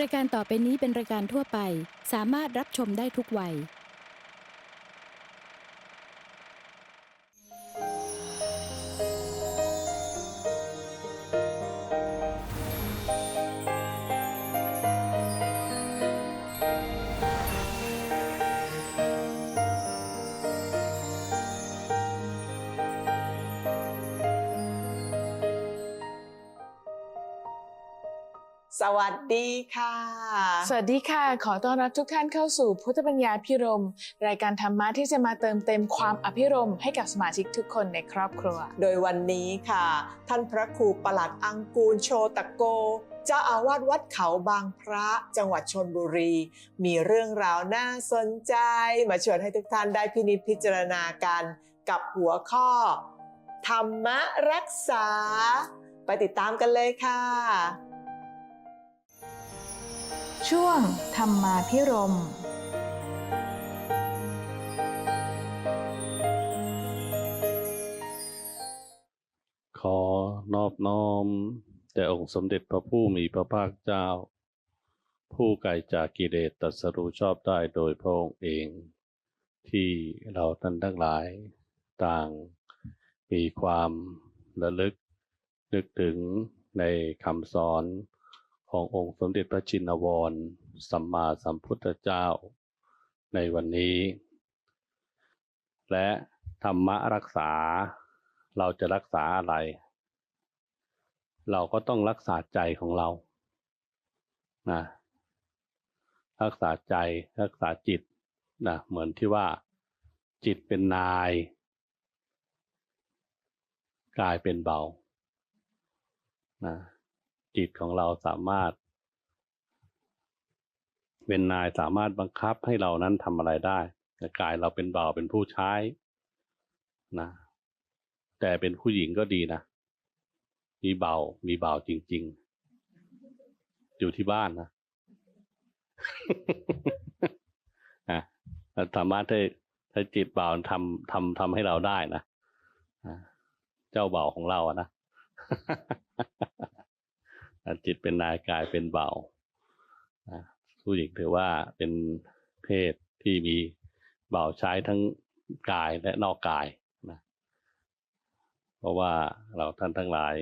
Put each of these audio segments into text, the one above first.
รายการต่อไปนี้เป็นรายการทั่วไป สามารถรับชมได้ทุกวัย สวัสดี ค่ะ สวัสดีค่ะ ขอต้อนรับทุกท่านเข้าสู่พุทธปัญญาพิรม รายการธรรมะที่จะมาเติมเต็มความอภิรมย์ให้กับสมาชิกทุกคนในครอบครัว โดยวันนี้ค่ะ ท่านพระครูประหลัดอังกูลโชตะโกเจ้าอาวาสวัดเขาบางพระจังหวัดชนบุรี มีเรื่องราวน่าสนใจ มาชวนให้ทุกท่านได้พินิจพิจารณากันกับหัวข้อ ธรรมรักษา ไปติดตามกันเลยค่ะ ช่วงธรรมาพิรมขอนอบน้อมแด่องค์สมเด็จพระผู้มีพระภาคเจ้า ผู้ไกลจากกิเลสตรัสรู้ชอบได้โดยพระองค์เอง ที่เราท่านทั้งหลาย ต่างมีความระลึกนึกถึงในคำสอน ขององค์สมเด็จพระชินวรสัมมาสัมพุทธเจ้า ในวันนี้ และธรรมะรักษาเราจะรักษาอะไร เราก็ต้องรักษาใจของเรานะรักษาใจรักษาจิตนะเหมือนที่ว่าจิตเป็นนาย กายเป็นเบานะ จิตของเราสามารถ เป็นนายสามารถบังคับให้เรานั้นทำอะไรได้แต่กายเราเป็นเบาเป็นผู้ใช้นะแต่เป็นผู้หญิงก็ดีนะมีเบามีเบาจริง ๆ อยู่ที่บ้านนะอะสามารถถ้าถ้าจิตเบาทำทำทำให้เราได้นะเจ้าเบาของเราอะนะ จิตเป็นนายกายเป็นเบาผู้หญิงถือว่าเป็นเพศที่มีเบาใช้ทั้งกายและนอกกายนะเพราะว่าเราท่านทั้งหลาย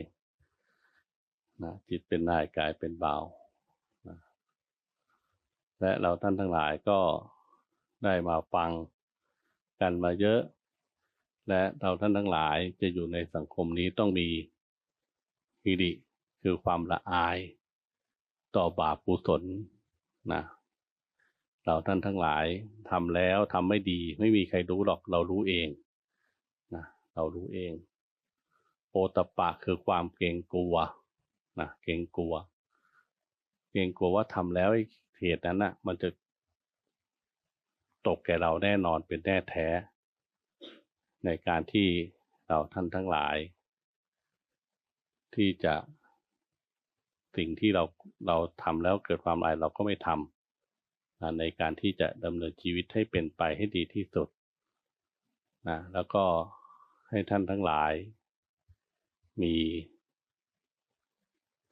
นะจิตเป็นนายกายเป็นเบานะและเราท่านทั้งหลายก็ได้มาฟังกันมาเยอะ และเราท่านทั้งหลายจะอยู่ในสังคมนี้ต้องมีฮิริ คือความละอาย ต่อบาปกุศลนะเราท่านทั้งหลายทำแล้วทำไม่ดี ไม่มีใครรู้หรอกเรารู้เองนะเรารู้เองโอตปะคือความเกรงกลัวนะเกรงกลัว เกรงกลัวว่าทำแล้วไอ้เหตุนั้นน่ะ มันจะตกแก่เราแน่นอนเป็นแน่แท้ ในการที่เราท่านทั้งหลาย ที่จะ สิ่งที่เราเราทำแล้วเกิดความอายเราก็ไม่ทำนะในการที่จะดำเนินชีวิตให้เป็นไปให้ดีที่สุดนะแล้วก็ให้ท่านทั้งหลาย มี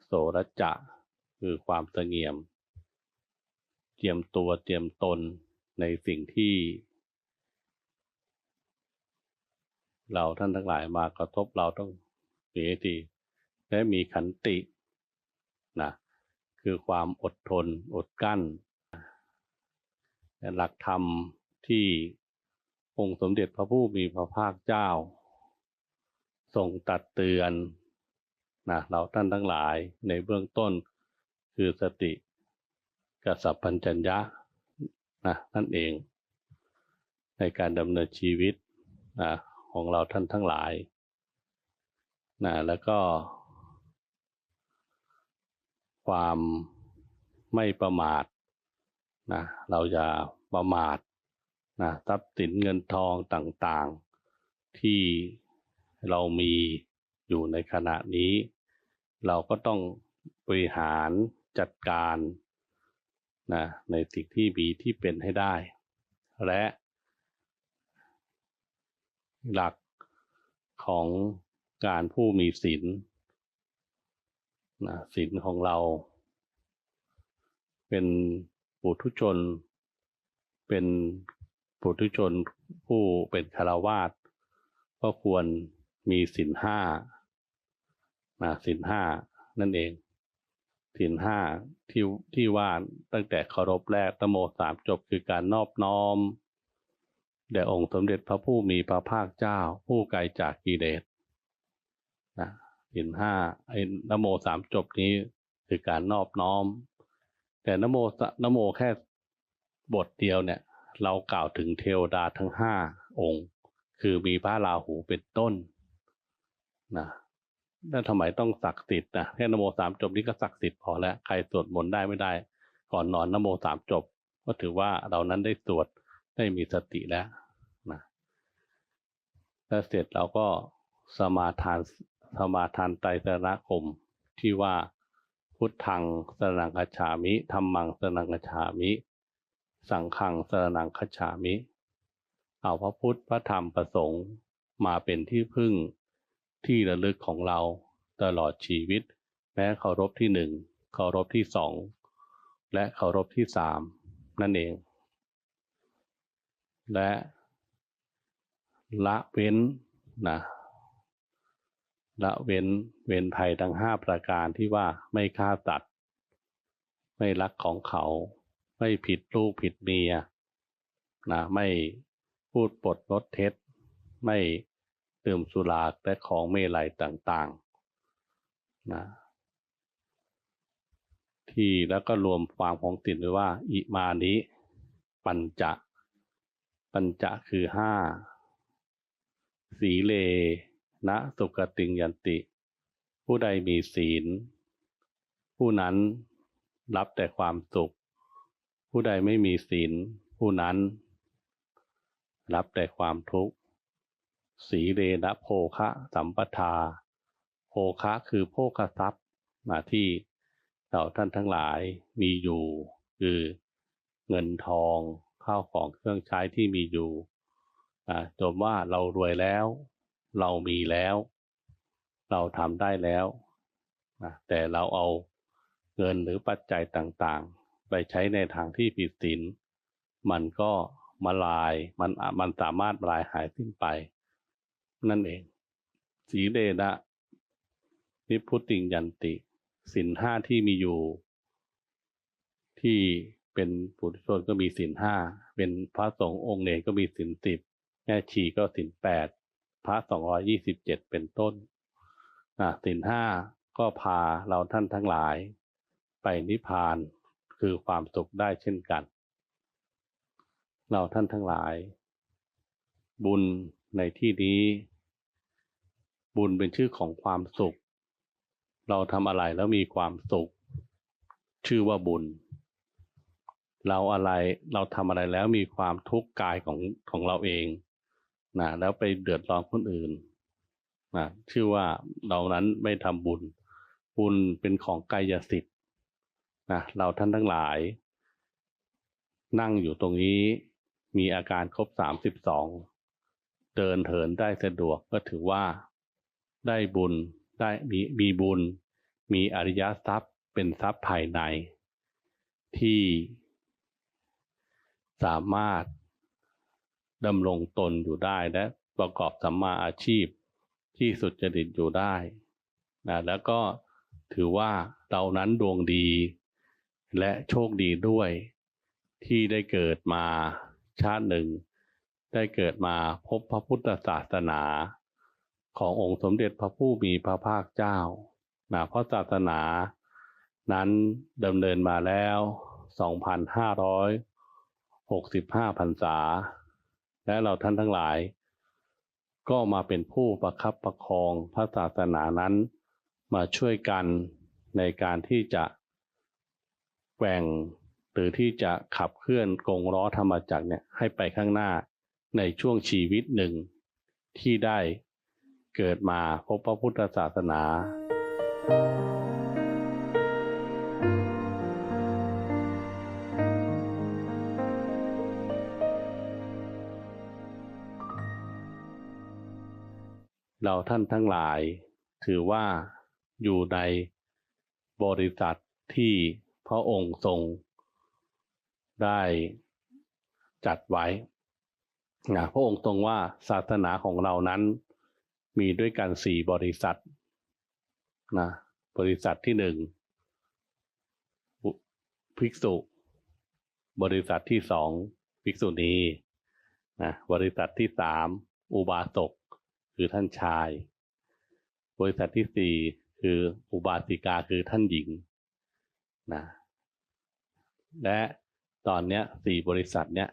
โสรจะคือความเสงี่ยม เตรียมตัวเตรียมตนในสิ่งที่ เราท่านทั้งหลายมากระทบเราต้องมีให้ดีและมีขันติ นะคือความอดทนอดกั้น หลักธรรมที่องค์สมเด็จพระผู้มีพระภาคเจ้าทรงตัดเตือนนะเราท่านทั้งหลายในเบื้องต้นคือสติกับสัพพัญจัญญะนะนั่นเอง ในการดำเนินชีวิตนะของเราท่านทั้งหลายนะแล้วก็ ความไม่ประมาทนะเราอย่าประมาทนะทรัพย์สินเงินทองต่างๆ ที่เรามีอยู่ในขณะนี้ เราก็ต้องบริหารจัดการนะในสิ่งที่มีที่เป็นให้ได้ และหลักของการผู้มีศีล นะศีลของเรา เป็นปุถุชน เป็นปุถุชนผู้เป็นคารวาสก็ควรมีศีลห้านะศีลห้านั่นเองศีลห้าที่ที่ว่าตั้งแต่เคารพแรกตโมสามจบคือการนอบน้อมแด่องค์สมเด็จพระผู้มีพระภาคเจ้า ผู้ไกลจากกิเลสนะ ศีลห้าไอ้นโมสามจบนี้คือการนอบน้อม แต่นโมนโมแค่บทเดียวเนี่ย เรากล่าวถึงเทวดาทั้งห้าองค์ คือมีพระราหูเป็นต้นนะแล้วทำไมต้องศักดิ์สิทธิ์นะแค่นโมสามจบนี้ก็ศักดิ์สิทธิ์พอแล้วใครสวดมนต์ได้ไม่ได้ ก่อนนอนนโมสามจบ ก็ถือว่าเรานั้นได้สวดได้มีสติแล้วนะแล้วเสร็จเราก็สมาทาน สมาทานไตรสรณคมที่ว่าพุทธังสรนังคฉามิธรรมังสรนังคฉามิ สังฆังสรนังคฉามิ เอาพระพุทธพระธรรมประสงค์มาเป็นที่พึ่งที่ระลึกของเราตลอดชีวิต แม้เคารพที่หนึ่งเคารพที่สองและเคารพที่สามนั่นเอง และละเว้นนะ ละเว้นเว้นภัยทั้งห้าประการที่ว่าไม่ฆ่าตัด ไม่รักของเขา ไม่ผิดลูกผิดเมียนะไม่พูดปดลดเท็จ ไม่ดื่มสุราและของเมลัยต่างๆนะที่แล้วก็รวมความของติดไว้ว่า อิมานิปัญจะ ปัญจะคือห้าสีเล นะสุกติงยันติ ผู้ใดมีศีล ผู้นั้นรับแต่ความสุข ผู้ใดไม่มีศีล ผู้นั้น รับแต่ความทุกข์ สีเรนะโภคะสัมปทา โภคะคือโภคทรัพย์มาที่เราท่านทั้งหลายมีอยู่ คือเงินทองข้าวของเครื่องใช้ที่มีอยู่อ่าจมว่าเรารวยแล้ว เรามีแล้ว เราทำได้แล้วนะแต่เราเอาเงินหรือปัจจัยต่างๆ ไปใช้ในทางที่ผิดศีลมันก็มาลายมันมันสามารถลายหายสิ้นไป นั่นเอง สีเลนะนิพพุติงยันติสินห้าที่มีอยู่ ที่เป็นปุถุชนก็มีสินห้าเป็นพระสงฆ์องค์เนรก็มีสินสิบแม่ชีก็สินแปด พระสองร้อยี่สิบเจ็ดเป็นต้นอะสินห้าก็พาเราท่านทั้งหลาย ไปนิพพานคือความสุขได้เช่นกัน เราท่านทั้งหลาย บุญในที่นี้ บุญเป็นชื่อของความสุข เราทำอะไรแล้วมีความสุข ชื่อว่าบุญ เราอะไรเราทำอะไรแล้วมีความทุกข์กายของของเราเอง นะแล้วไปเดือดร้อนคนอื่นนะชื่อว่าเรานั้นไม่ทำบุญ บุญเป็นของกายสิทธิ์นะเราท่านทั้งหลาย นั่งอยู่ตรงนี้มีอาการครบสามสิบสองเดินเถินได้สะดวกก็ถือว่าได้บุญได้มีมีบุญ มีอริยทรัพย์เป็นทรัพย์ภายใน ที่สามารถ ดำรงตนอยู่ได้และประกอบสัมมาอาชีพที่สุจริตอยู่ได้นะแล้วก็ถือว่าเรานั้นดวงดี และโชคดีด้วย ที่ได้เกิดมาชาติหนึ่ง ได้เกิดมาพบพระพุทธศาสนา ขององค์สมเด็จพระผู้มีพระภาคเจ้านะเพราะศาสนา นั้นดำเนินมาแล้ว 2,565พรรษา และเราท่านทั้งหลาย ก็มาเป็นผู้ประคับประคองพระศาสนานั้น มาช่วยกันในการที่จะแกว่งหรือที่จะขับเคลื่อนกงล้อธรรมจักรเนี่ยให้ไปข้างหน้าในช่วงชีวิตหนึ่งที่ได้เกิดมาพบพระพุทธศาสนา เราท่านทั้งหลาย ถือว่าอยู่ในบริษัทที่พระองค์ทรงได้จัดไว้นะพระองค์ทรงว่าศาสนาของเรานั้นมีด้วยกันสี่บริษัทนะบริษัทที่หนึ่งภิกษุ บริษัทที่สองภิกษุณีนะบริษัทที่สามอุบาสก คือท่านชาย บริษัทที่สี่คืออุบาสิกาคือท่านหญิงนะและตอนเนี้ยสี่บริษัทเนี้ย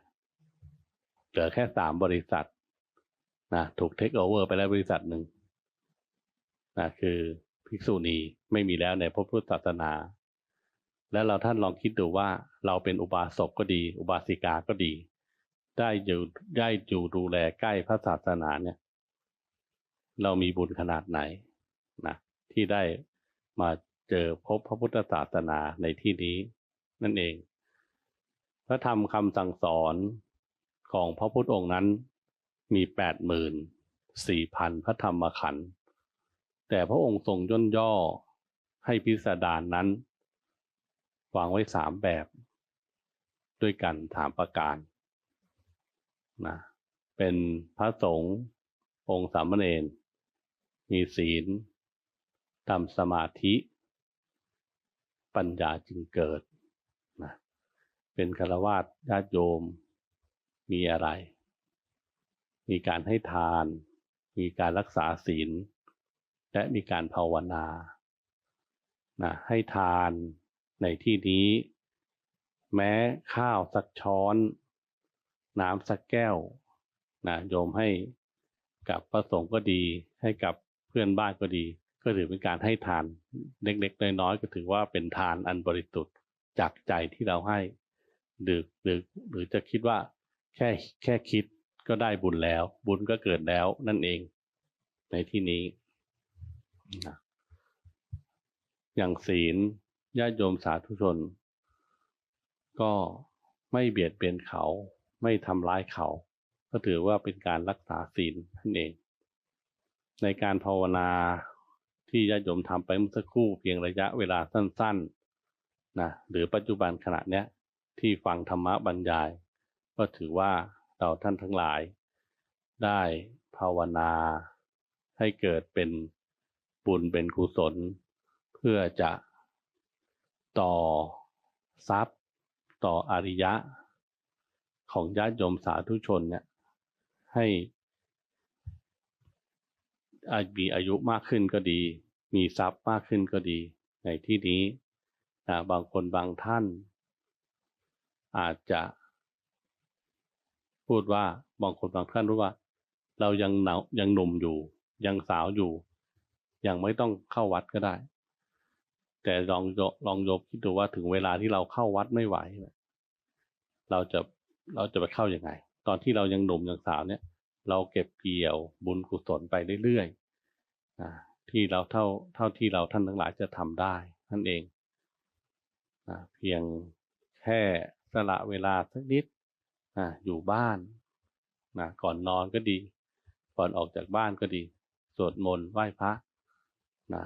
เหลือแค่สามบริษัทนะถูกเทคโอเวอร์ไปแล้วบริษัทหนึ่งนะคือภิกษุณีไม่มีแล้วในพระพุทธศาสนา แล้วเราท่านลองคิดดูว่าเราเป็นอุบาสกก็ดี อุบาสิกาก็ดี ได้อยู่ได้อยู่ดูแลใกล้พระศาสนาเนี่ย เรามีบุญขนาดไหนนะที่ได้มาเจอพบพระพุทธศาสนาในที่นี้ นั่นเอง พระธรรมคำสั่งสอนของพระพุทธองค์นั้นมีแปดหมื่นสี่พันพระธรรมขันธ์แต่พระองค์ทรงย่นย่อให้พิสดารนั้น วางไว้สามแบบ ด้วยกันถามประการนะเป็นพระสงฆ์องค์สามเณร มีศีลทำสมาธิ ปัญญาจึงเกิดนะเป็นคารวาสญาติโยมมีอะไร มีการให้ทาน มีการรักษาศีล และมีการภาวนานะให้ทานในที่นี้ แม้ข้าวสักช้อน น้ำสักแก้วนะโยมให้กับพระสงฆ์ก็ดีให้กับ เพื่อนบ้านก็ดี ก็ถือเป็นการให้ทานเล็กๆน้อยๆก็ถือว่าเป็นทานอันบริสุทธิ์จากใจที่เราให้หรือหรือหรือจะคิดว่าแค่แค่คิดก็ได้บุญแล้ว บุญก็เกิดแล้วนั่นเอง ในที่นี้ อย่างศีลญาติโยมสาธุชน ก็ไม่เบียดเบียนเขา ไม่ทำร้ายเขา ก็ถือว่าเป็นการรักษาศีลนั่นเอง ในการภาวนาที่ญาติโยมทำไปเมื่อสักครู่เพียงระยะเวลาสั้นๆนะหรือปัจจุบันขณะเนี้ยที่ฟังธรรมะบรรยาย ก็ถือว่าเราท่านทั้งหลาย ได้ภาวนาให้เกิดเป็นบุญเป็นกุศล เพื่อจะต่อทรัพย์ ต่ออริยะ ของญาติโยมสาธุชนเนี่ยให้ มีอายุมากขึ้นก็ดี มีทรัพย์มากขึ้นก็ดี ในที่นี้นะบางคนบางท่าน อาจจะพูดว่าบางคนบางท่านรู้ว่า เรายังหนายังหนุ่มอยู่ ยังสาวอยู่ ยังไม่ต้องเข้าวัดก็ได้ แต่ลองลองยมคิดดูว่าถึงเวลาที่เราเข้าวัดไม่ไหว เราจะเราจะไปเข้ายัางไง ตอนที่เรายังหนุ่มยังสาวเนี่ย เราเก็บเกี่ยวบุญกุศลไปเรื่อยๆนะที่เราเท่าเท่าที่เราท่านทั้งหลายจะทำได้นั่นเองนะเพียงแค่สละเวลาสักนิดนะอยู่บ้านนะก่อนนอนก็ดี ก่อนออกจากบ้านก็ดี สวดมนต์ไหว้พระนะ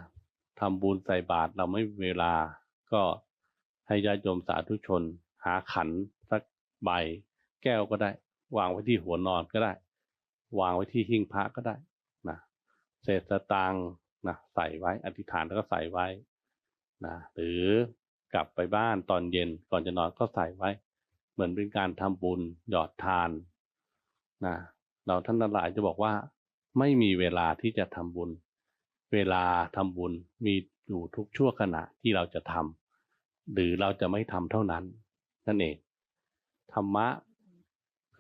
ทำบุญใส่บาตรเราไม่มีเวลาก็ให้ญาติโยมสาธุชน หาขันสักใบ แก้วก็ได้ วางไว้ที่หัวนอนก็ได้ วางไว้ที่หิ้งพระก็ได้นะเศษสตางค์นะใส่ไว้อธิษฐานแล้วก็ใส่ไว้นะหรือกลับไปบ้านตอนเย็นก่อนจะนอนก็ใส่ไว้ เหมือนเป็นการทำบุญหยอดทานนะเราท่านทั้งหลายจะบอกว่า ไม่มีเวลาที่จะทำบุญ เวลาทำบุญมีอยู่ทุกชั่วขณะที่เราจะทำหรือเราจะไม่ทำเท่านั้นนั่นเองธรรมะ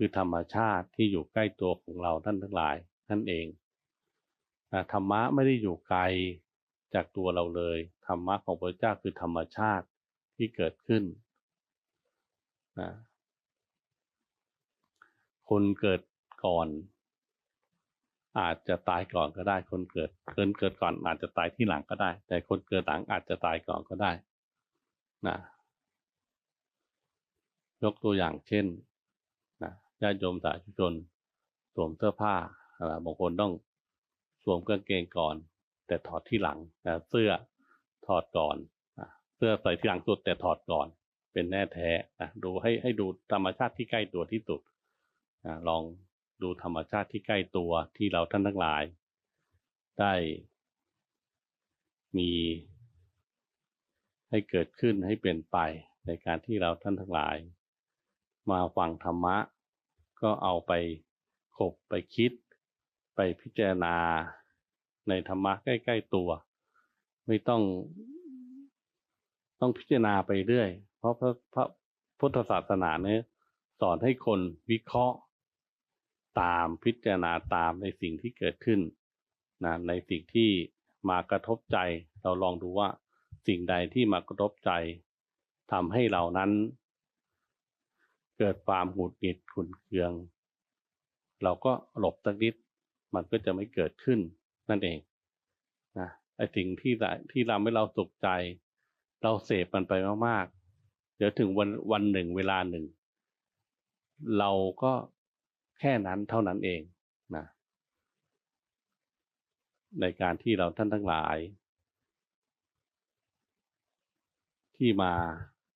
คือธรรมชาติที่อยู่ใกล้ตัวของเราท่านทั้งหลายนั่นเองนะธรรมะไม่ได้อยู่ไกลจากตัวเราเลย ธรรมะของพระเจ้าคือธรรมชาติที่เกิดขึ้นนะคนเกิดก่อน อาจจะตายก่อนก็ได้ คนเกิดคนเกิดก่อนอาจจะตายที่หลังก็ได้ แต่คนเกิดหลังอาจจะตายก่อนก็ได้นะยกตัวอย่างเช่น ญาติโยมสาธุชนสวมเสื้อผ้าบางคนต้องสวมกางเกงก่อน แต่ถอดที่หลังนะเสื้อถอดก่อนเสื้อใส่ที่หลังสุดแต่ถอดก่อน เป็นแน่แท้นะดูให้ให้ดูธรรมชาติที่ใกล้ตัวที่สุดนะลองดูธรรมชาติที่ใกล้ตัวที่เราท่านทั้งหลาย ได้มีให้เกิดขึ้นให้เปลี่ยนไปในการที่เราท่านทั้งหลาย มาฟังธรรมะ ก็เอาไปขบไปคิด ไปพิจารณาในธรรมะใกล้ ๆตัว ไม่ต้องต้องพิจารณาไปเรื่อย เพราะพระพระพุทธศาสนาเนี่ยสอนให้คนวิเคราะห์ตามพิจารณาตามในสิ่งที่เกิดขึ้นนะในสิ่งที่มากระทบใจ เราลองดูว่าสิ่งใดที่มากระทบใจทำให้เรานั้น เกิดความหงุดหงิดขุนเคือง เราก็หลบสักนิด มันก็จะไม่เกิดขึ้นนั่นเองนะไอ้สิ่งที่ที่ทำให้เราสุขใจ เราเสพมันไปมากๆ เดี๋ยวถึงวันวันหนึ่งเวลาหนึ่ง เราก็แค่นั้นเท่านั้นเองนะในการที่เราท่านทั้งหลาย ที่มา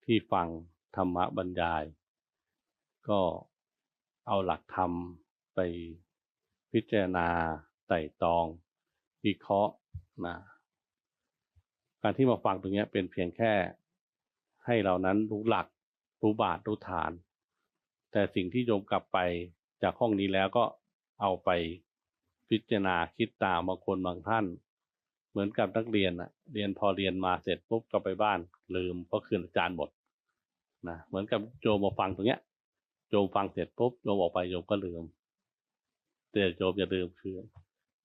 ที่ฟังธรรมบรรยาย ก็เอาหลักธรรมไปพิจารณาไต่ตรองวิเคราะห์นะการที่มาฟังตรงนี้เป็นเพียงแค่ให้เรานั้นรู้หลักรู้บาทรู้ฐาน แต่สิ่งที่โยมกลับไปจากห้องนี้แล้วก็เอาไปพิจารณาคิดตามบางคนบางท่าน เหมือนกับนักเรียนอะเรียนพอเรียนมาเสร็จปุ๊บก็ไปบ้านลืมเพราะคืนอาจารย์หมดนะเหมือนกับโยมมาฟังตรงเนี้ย ยมฟังเสร็จปุ๊บโยมออกไปโยมก็ลืมแต่โยมอย่าลืมคือ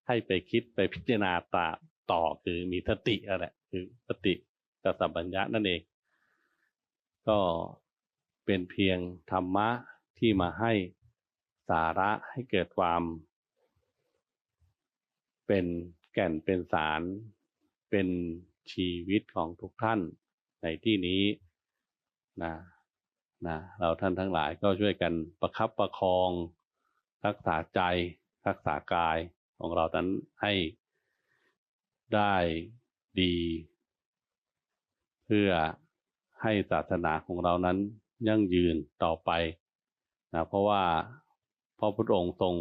ให้ไปคิดไปพิจารณาตาต่อคือมีสติอะไรคือสติกับสัมปัญญะนั่นเอง ก็เป็นเพียงธรรมะที่มาให้สาระให้เกิดความ เป็นแก่นเป็นสารเป็นชีวิตของทุกท่านในที่นี้นะ นะเราท่านทั้งหลายก็ช่วยกันประคับประคอง รักษาใจรักษากายของเรานั้นให้ได้ดี เพื่อให้ศาสนาของเรานั้นยั่งยืนต่อไปนะเพราะว่าพระพุทธองค์ทรง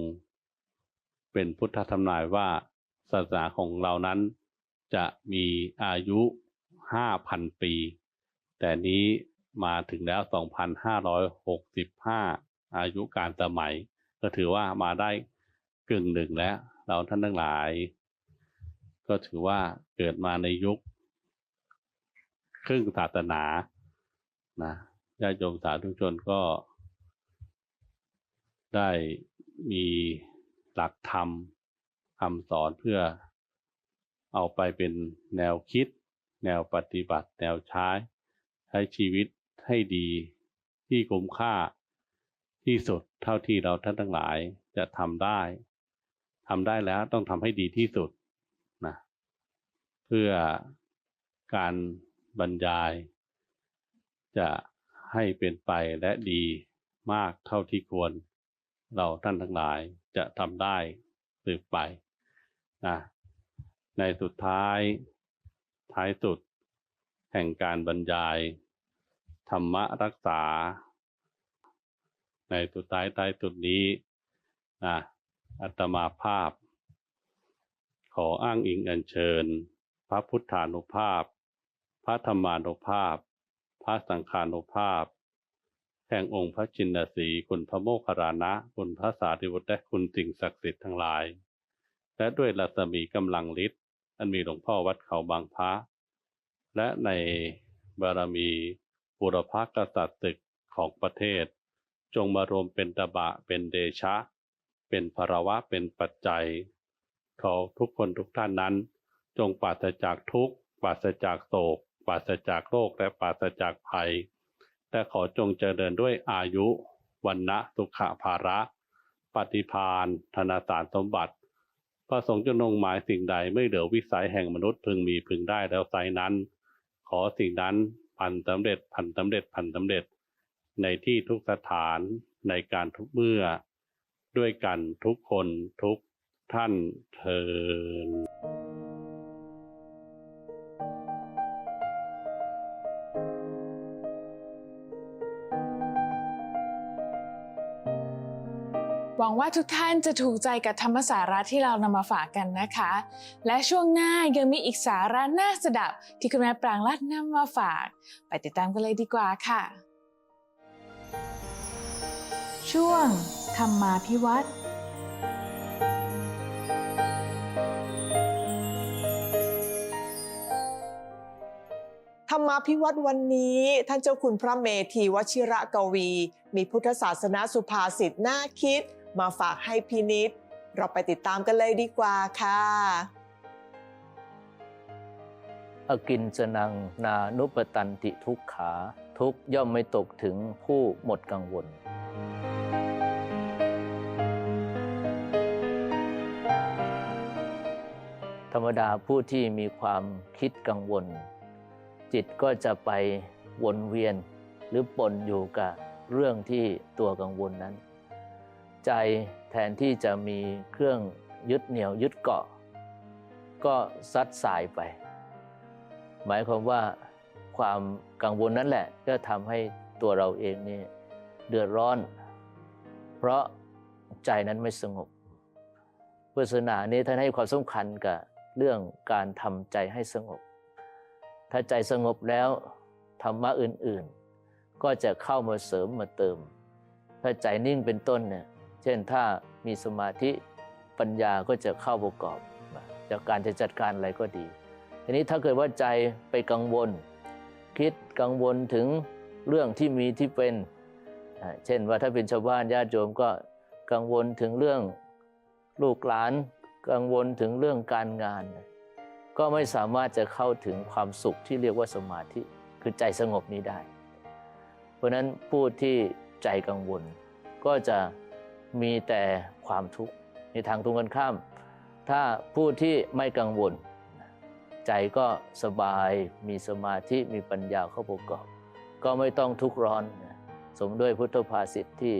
เป็นพุทธธรรมนายว่าศาสนาของเรานั้นจะมีอายุห้าพันปี แต่นี้ มาถึงแล้วสองพันห้าร้อาอายุการสมัย ก็ถือว่ามาได้กึ่งหนึ่งแล้ว เราท่านทั้งหลาย ก็ถือว่าเกิดมาในยุค ครึ่งศาสนา นะญาติโยมสาธุชนก็ ได้มีหลักธรรมคำสอนเพื่อเอาไปเป็นแนวคิด แนวปฏิบัติ แนวใช้ ใช้ชีวิต ให้ดีที่คุ้มค่าที่สุดเท่าที่เราท่านทั้งหลายจะทำได้ทำได้แล้วต้องทำให้ดีที่สุดนะเพื่อการบรรยาย จะให้เป็นไปและดีมากเท่าที่ควร เราท่านทั้งหลายจะทำได้สืบไปนะในสุดท้ายท้ายสุดแห่งการบรรยาย ธรรมะรักษา ในสุดท้ายท้ายสุดนี้นะอัตมาภาพ ขออ้างอิงอัญเชิญ พระพุทธานุภาพ พระธรรมานุภาพ พระสังฆานุภาพแห่งองค์พระจินสีคุณพระโมคคัลลานะคุณพระสารีบุตรและคุณสิ่งศักดิ์สิทธิ์ทั้งหลาย และด้วยรัศมีกำลังฤทธิ์อันมีหลวงพ่อวัดเขาบางพระ และในบารมี บุรพกษัตริย์ศึกของประเทศ จงมารวมเป็นตบะเป็นเดชะ เป็นภรวะเป็นปัจจัยขอทุกคนทุกท่านนั้น จงปราศจากทุกข์ปราศจากโศกปราศจากโรคและปราศจากภัย แต่ขอจงเจริญด้วยอายุวันนะสุขภาระ ปฏิพานธนาสารสมบัติพระสงฆ์จะนงหมายสิ่งใดไม่เหลือวิสัยแห่งมนุษย์พึงมีพึงได้แล้วไซนั้น ขอสิ่งนั้น พันสำเร็จพันสำเร็จพันสำเร็จ ในที่ทุกสถานในการทุกเมื่อ ด้วยกันทุกคนทุกท่านเทินอ งว่าทุกท่านจะถูกใจกับธรรมสาระที่เรานำมาฝากกันนะคะ และช่วงหน้ายังมีอีกสาระน่าสดับ ที่คุณแม่ปรางรัตน์นำมาฝาก ไปติดตามกันเลยดีกว่าค่ะ ช่วง ธรรมาพิวัตรธรรมาพิวัตรวันนี้ ท่านเจ้าคุณพระเมธีวชิระกวี มีพุทธศาสนาสุภาษิตน่าคิด มาฝากให้พินิษเราไปติดตามกันเลยดีกว่าค่ะอกินจนังนานุปตันติทุกขา ทุกย่อมไม่ตกถึงผู้หมดกังวล ธรรมดาผู้ที่มีความคิดกังวล จิตก็จะไปวนเวียนหรือปนอยู่กับเรื่องที่ตัวกังวลนั้น ใจแทนที่จะมีเครื่องยึดเหนี่ยวยึดเกาะ ก็ซัดสายไป หมายความว่าความกังวลนั่นแหละ ก็ทำให้ตัวเราเองนี่เดือดร้อน เพราะใจนั้นไม่สงบพุทธศาสนานี้ท่านให้ความสำคัญกับเรื่องการทำใจให้สงบ ถ้าใจสงบแล้วธรรมะอื่นๆ ก็จะเข้ามาเสริมมาเติม ถ้าใจนิ่งเป็นต้นเนี่ย เช่นถ้ามีสมาธิปัญญาก็จะเข้าประกอบจากการจะจัดการอะไรก็ดี ทีนี้ถ้าเกิดว่าใจไปกังวล คิดกังวลถึงเรื่องที่มีที่เป็น เช่นว่าถ้าเป็นชาวบ้านญาติโยมก็กังวลถึงเรื่องลูกหลาน กังวลถึงเรื่องการงาน ก็ไม่สามารถจะเข้าถึงความสุขที่เรียกว่าสมาธิคือใจสงบนี้ได้ เพราะนั้นผู้ที่ใจกังวลก็จะ มีแต่ความทุกข์ในทางตรงกันข้าม ถ้าผู้ที่ไม่กังวล ใจก็สบายมีสมาธิมีปัญญาเข้าประกอบ ก็ไม่ต้องทุกข์ร้อน สมด้วยพุทธภาษิตที่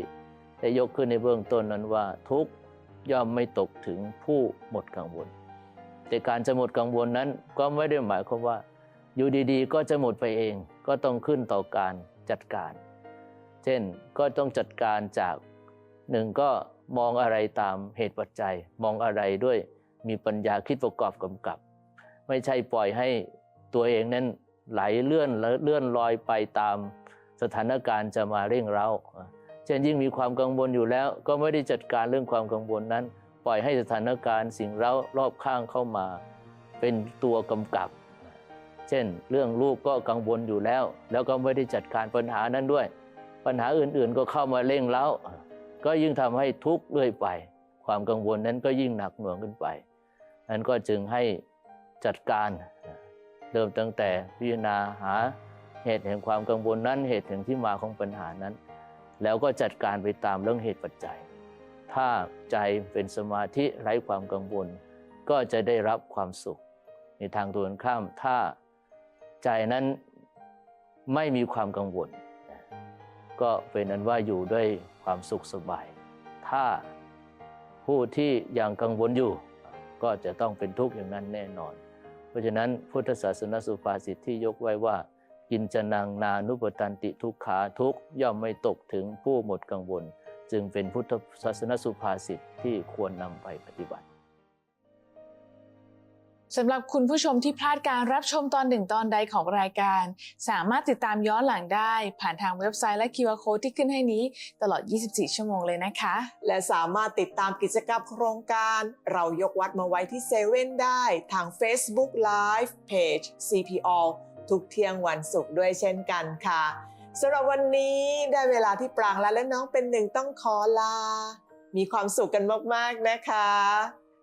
ได้ยกขึ้นในเบื้องต้นนั้นว่าทุกข์ย่อมไม่ตกถึงผู้หมดกังวล แต่การจะหมดกังวลนั้นก็ไม่ได้หมายความว่า อยู่ดีๆ ก็จะหมดไปเองก็ต้องขึ้นต่อการจัดการ เช่นก็ต้องจัดการจาก หนึ่งก็มองอะไรตามเหตุปัจจัย มองอะไรด้วยมีปัญญาคิดประกอบกำกับ ไม่ใช่ปล่อยให้ตัวเองนั้นไหลเลื่อนเลื่อนลอยไปตามสถานการณ์จะมาเร่งเร้า เช่นยิ่งมีความกังวลอยู่แล้ว ก็ไม่ได้จัดการเรื่องความกังวลนั้น ปล่อยให้สถานการณ์สิ่งเร้ารอบข้างเข้ามา เป็นตัวกำกับ เช่น เรื่องลูกก็กังวลอยู่แล้ว แล้วก็ไม่ได้จัดการปัญหานั้นด้วย ปัญหาอื่นๆก็เข้ามาเร่งเร้า ก็ยิ่งทำให้ทุกข์เรื่อยไป ความกังวลนั้นก็ยิ่งหนักหน่วงขึ้นไปนั้นก็จึงให้จัดการเริ่มตั้งแต่พิจารณาหาเหตุแห่งความกังวลนั้นเหตุแห่งที่มาของปัญหานั้น แล้วก็จัดการไปตามเรื่องเหตุปัจจัย ถ้าใจเป็นสมาธิไร้ความกังวล ก็จะได้รับความสุข ในทางตรงข้ามถ้าใจนั้นไม่มีความกังวล ก็เป็นนั้นว่าอยู่ด้วย ความสุขสบาย ถ้าผู้ที่ยังกังวลอยู่ ก็จะต้องเป็นทุกข์อย่างนั้นแน่นอน เพราะฉะนั้นพุทธศาสนสุภาษิตที่ยกไว้ว่า กินจนังนานุปตันติทุกขาทุกย่อมไม่ตกถึงผู้หมดกังวล จึงเป็นพุทธศาสนสุภาษิตที่ควรนำไปปฏิบัติ สำหรับคุณผู้ชมที่พลาดการรับชมตอนหนึ่งตอนใดของรายการ สามารถติดตามย้อนหลังได้ ผ่านทางเว็บไซต์และ QR Code ที่ขึ้นให้นี้ตลอด 24 ชั่วโมงเลยนะคะ และสามารถติดตามกิจกรรมโครงการ เรายกวัดมาไว้ที่เซเว่นได้ ทาง Facebook Live Page CPO ทุกเที่ยงวันศุกร์ด้วยเช่นกันค่ะสำหรับวันนี้ได้เวลาที่ปรางและและน้องเป็นหนึ่งต้องขอลา มีความสุขกันมาก ๆ นะคะ